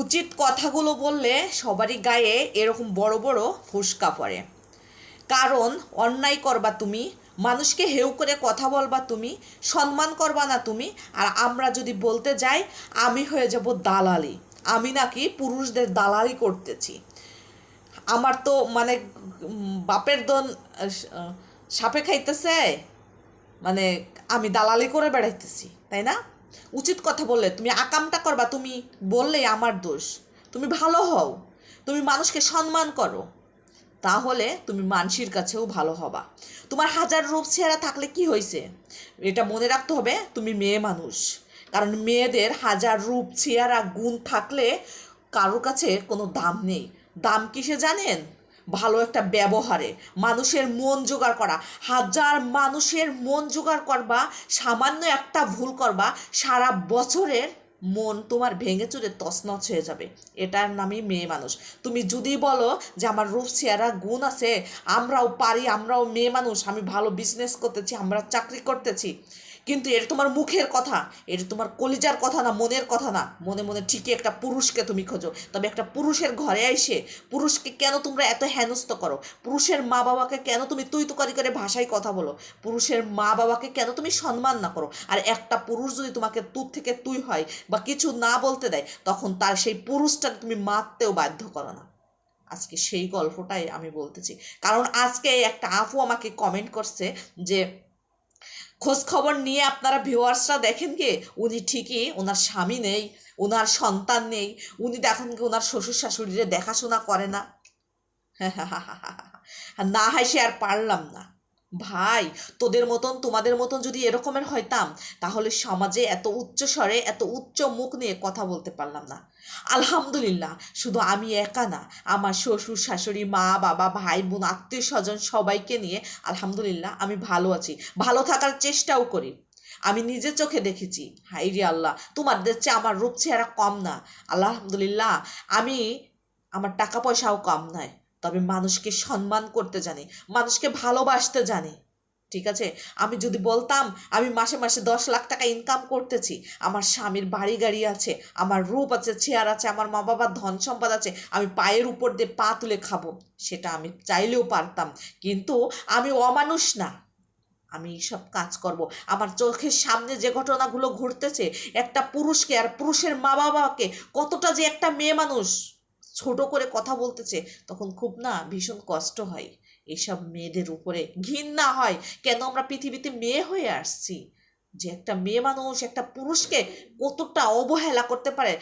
উচিত কথাগুলো বললে সবারই গায়ে এরকম বড় বড় ফুসকা পড়ে। কারণ অন্যায় করবা তুমি, মানুষকে হেউ করে কথা বলবা তুমি, সম্মান করবা না তুমি, আর আমরা যদি বলতে যাই, আমি হয়ে যাব দালালি। আমি নাকি পুরুষদের দালালি করতেছি। আমার তো মানে বাপের দন, সাপে খাইতেছে মানে আমি দালালি করে বেড়াইতেছি, তাই না? উচিত কথা বললে, তুমি আকামটা করবা, তুমি বললেই আমার দোষ। তুমি ভালো হও, তুমি মানুষকে সম্মান করো, তাহলে তুমি মানসির কাছেও ভালো হবা। তোমার হাজার রূপ চেহারা থাকলে কি হয়েছে এটা মনে রাখতে হবে, তুমি মেয়ে মানুষ। কারণ মেয়েদের হাজার রূপ চেহারা গুণ থাকলে কারোর কাছে কোনো দাম নেই। দাম কিসে জানেন? ভালো একটা ব্যবহারে, মানুষের মন জোগাড় করা, হাজার মানুষের মন জোগাড় করবা, সামান্য একটা ভুল করবা, সারা বছরের মন তোমার ভেঙে চুরে তছনছ হয়ে যাবে। এটার নামই মেয়ে মানুষ। তুমি যদি বলো যে আমার রূপ, চেহারা, গুণ আছে, আমরাও পারি, আমরাও মেয়ে মানুষ, আমি ভালো বিজনেস করতেছি, আমরা চাকরি করতেছি কিন্তু এটা তোমার মুখের কথা, এটা তোমার কলিজার কথা না, মনের কথা না। মনে মনে ঠিকই একটা পুরুষকে তুমি খোঁজো। তবে একটা পুরুষের ঘরে এসে পুরুষকে কেন তোমরা এত হেনস্থ করো? পুরুষের মা বাবাকে কেন তুমি তুই তুকারি করে ভাষায় কথা বলো? পুরুষের মা বাবাকে কেন তুমি সম্মান না করো? আর একটা পুরুষ যদি তোমাকে তুর থেকে তুই হয় বা কিছু না বলতে দেয়, তখন তার সেই পুরুষটাকে তুমি মারতেও বাধ্য করো না। আজকে সেই গল্পটাই আমি বলতেছি। কারণ আজকে একটা আপু আমাকে কমেন্ট করছে যে খোঁজ খবর নিয়ে আপনারা ভিউয়ার্সরা দেখেন কি উনি ঠিকই ওনার স্বামী নেই ওনার সন্তান নেই উনি দেখেন কি ওনার শ্বশুর শাশুড়িরে দেখাশোনা করে না না হাসি আর পারলাম না ভাই, তোদের মতন, তোমাদের মতন যদি এরকমের হইতাম, তাহলে সমাজে এত উচ্চ স্বরে এত উচ্চ মুখ নিয়ে কথা বলতে পারলাম না। আলহামদুলিল্লাহ, শুধু আমি একা না, আমার শ্বশুর, শাশুড়ি, মা, বাবা, ভাই, বোন, আত্মীয় স্বজন সবাইকে নিয়ে আলহামদুলিল্লাহ আমি ভালো আছি। ভালো থাকার চেষ্টাও করি। আমি নিজে চোখে দেখেছি। হাই রে আল্লাহ, তোমাদের চেয়ে আমার রূপ চেহারা কম না। আলহামদুলিল্লাহ, আমি, আমার টাকা পয়সাও কম নয়। তবে মানুষকে সম্মান করতে জানি, মানুষকে ভালোবাসতে জানি। ঠিক আছে? আমি যদি বলতাম, আমি মাসে মাসে দশ লাখ টাকা ইনকাম করতেছি, আমার স্বামীর বাড়ি গাড়ি আছে, আমার রূপ আছে, চেয়ার আছে, আমার মা বাবার ধন সম্পদ আছে, আমি পায়ের উপর দিয়ে পা তুলে খাব, সেটা আমি চাইলেও পারতাম। কিন্তু আমি অমানুষ না। আমি সব কাজ করব। আমার চোখের সামনে যে ঘটনাগুলো ঘটতেছে, একটা পুরুষকে আর পুরুষের মা বাবাকে কতটা যে একটা মেয়ে মানুষ। ছোট করে কথা বলতেছে, তখন খুব না ভীষণ কষ্ট হয়। এসব মেয়েদের উপরে ঘৃণা হয়। কেন আমরা পৃথিবীতে মেয়ে হয়ে আসছি? যে একটা মেয়ে মানুষ, একটা পুরুষকে কতটা অবহেলা করতে পারে?